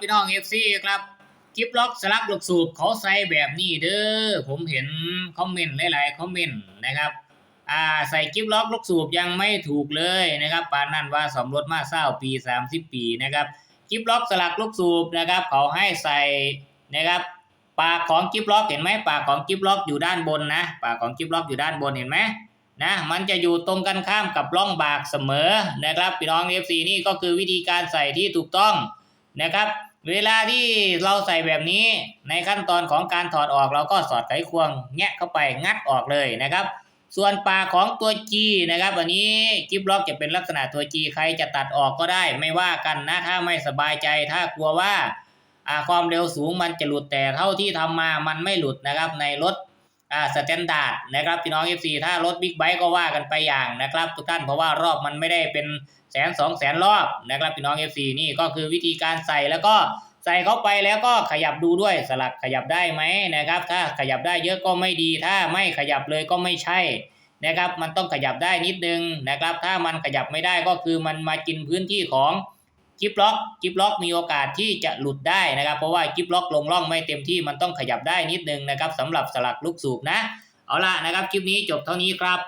พี่น้องเอฟซีครับกิฟล็อกสลักลูกสูบเขาใส่แบบนี้เด้อผมเห็นคอมเมนต์หลายๆคอมเมนต์นะครับอ่าใส่กิฟล็อกลูกสูบยังไม่ถูกเลยนะครับปานนั่นว่าสมรถมาเศร้าปี 30 ปีนะครับกิฟล็อกสลักลูกสูบนะครับเขาให้ใส่นะครับปากของกิฟล็อกเห็นไหมปากของกิฟล็อกอยู่ด้านบนนะปากของกิฟล็อกอยู่ด้านบนเห็นไหมนะมันจะอยู่ตรงกันข้ามกับร่องบากเสมอนะครับพี่น้อง FC นี่ก็คือวิธีการใส่ที่ถูกต้องนะครับ เวลาที่เราใส่แบบนี้ในขั้นตอนของการถอดออกเราก็สอดไขควงแงะเข้าไปงัดออกเลยนะครับ ส่วนปากของตัว G นะครับอันนี้กิฟล็อกจะเป็นลักษณะตัว G ใครจะตัดออกก็ได้ไม่ว่ากันนะถ้าไม่สบายใจถ้ากลัวว่าอ่าความเร็วสูงมันจะหลุดแต่เท่าที่ทำมามันไม่หลุดนะครับในรถ อ่าสแตนดาร์ดนะครับพี่น้อง FC ถ้ารถบิ๊กไบค์ก็ว่ากันไปอย่างนะครับ ทุกท่านเพราะว่ารอบมันไม่ได้เป็นแสนสองแสนรอบนะครับพี่น้อง FC นี่ก็คือวิธีการใส่แล้วก็ใส่เข้าไปแล้วก็ขยับดูด้วยสลักขยับได้ไหมนะครับ ถ้าขยับได้เยอะก็ไม่ดี ถ้าไม่ขยับเลยก็ไม่ใช่นะครับ มันต้องขยับได้นิดนึงนะครับ ถ้ามันขยับไม่ได้ก็คือมันมากินพื้นที่ของ กิฟล็อกกิฟล็อกมีโอกาสที่จะหลุดได้นะครับ เพราะว่ากิฟล็อกลงล่องไม่เต็มที่มันต้องขยับได้นิดนึงนะครับสำหรับสลักลูกสูบนะ เอาล่ะนะครับคลิปนี้จบเท่านี้ครับ